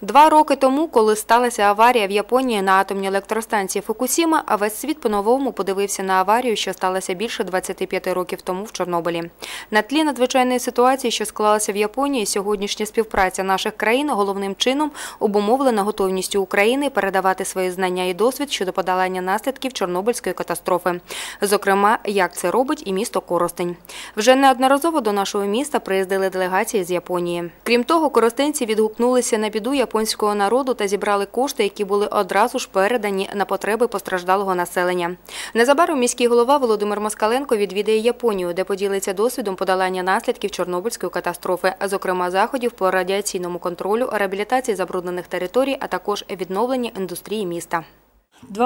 Два роки тому, коли сталася аварія в Японії на атомній електростанції Фукусіма, а весь світ по-новому подивився на аварію, що сталася більше 25 років тому в Чорнобилі. На тлі надзвичайної ситуації, що склалася в Японії, сьогоднішня співпраця наших країн головним чином обумовлена готовністю України передавати свої знання і досвід щодо подолання наслідків Чорнобильської катастрофи. Зокрема, як це робить і місто Коростень. Вже неодноразово до нашого міста приїздили делегації з Японії. Крім того, коростенці відгукнулися на біду японського народу та зібрали кошти, які були одразу ж передані на потреби постраждалого населення. Незабаром міський голова Володимир Москаленко відвідає Японію, де поділиться досвідом подолання наслідків Чорнобильської катастрофи, зокрема заходів по радіаційному контролю, реабілітації забруднених територій, а також відновленні індустрії міста.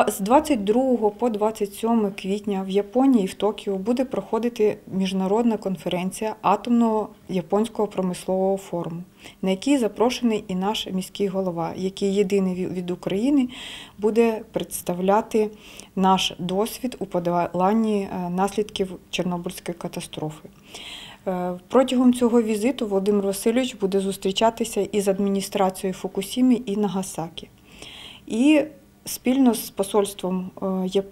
З 22 по 27 квітня в Японії в Токіо буде проходити міжнародна конференція атомного японського промислового форуму, на який запрошений і наш міський голова, який єдиний від- від України буде представляти наш досвід у подоланні е, наслідків Чорнобильської катастрофи. Е, Протягом цього візиту Володимир Васильович буде зустрічатися із адміністрацією Фукусіми і Нагасакі. І спільно з посольством е,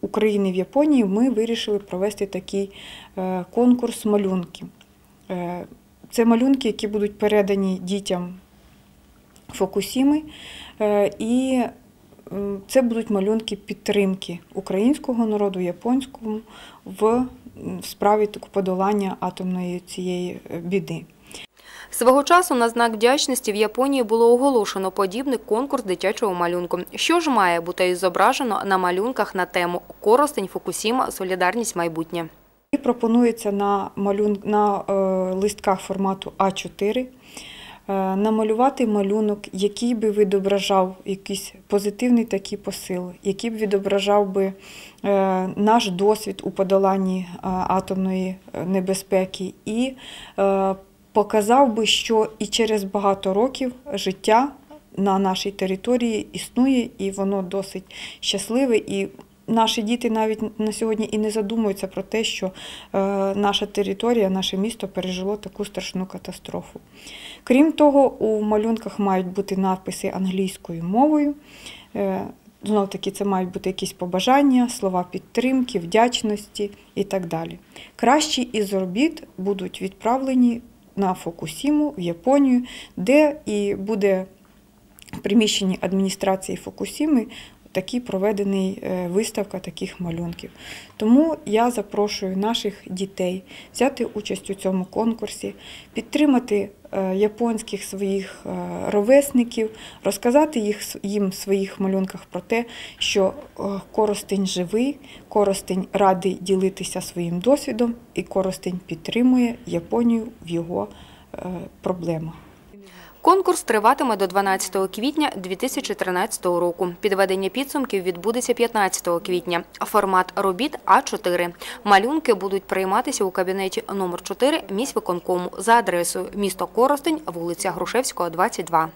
України в Японії ми вирішили провести такий е, конкурс малюнків. Е, Це малюнки, які будуть передані дітям Фукусіми, е, і це будуть малюнки підтримки українського народу, японському в справі подолання атомної цієї біди. Свого часу на знак вдячності в Японії було оголошено подібний конкурс дитячого малюнку. Що ж має бути зображено на малюнках на тему Коростень, Фукусіма, Солідарність майбутнє. І пропонується на, малюн... на е, листках формату А4 е, намалювати малюнок, який би відображав якийсь позитивний такий посил, який б відображав би е, наш досвід у подоланні атомної небезпеки і показав би, що і через багато років життя на нашій території існує, і воно досить щасливе. І наші діти навіть на сьогодні і не задумуються про те, що е, наша територія, наше місто пережило таку страшну катастрофу. Крім того, у малюнках мають бути надписи англійською мовою. Е, Знов таки, це мають бути якісь побажання, слова підтримки, вдячності і так далі. Кращі із робіт будуть відправлені на Фукусіму в Японію, де і буде в приміщенні адміністрації Фукусіми такий проведений е, виставка таких малюнків. Тому я запрошую наших дітей взяти участь у цьому конкурсі, підтримати е, японських своїх е, ровесників, розказати їх, їм в своїх малюнках про те, що Коростень живий, Коростень радий ділитися своїм досвідом, і Коростень підтримує Японію в його проблемах. Конкурс триватиме до 12 квітня 2013 року. Підведення підсумків відбудеться 15 квітня. Формат робіт А4. Малюнки будуть прийматися у кабінеті номер 4 міськвиконкому за адресою місто Коростень, вулиця Грушевського, 22.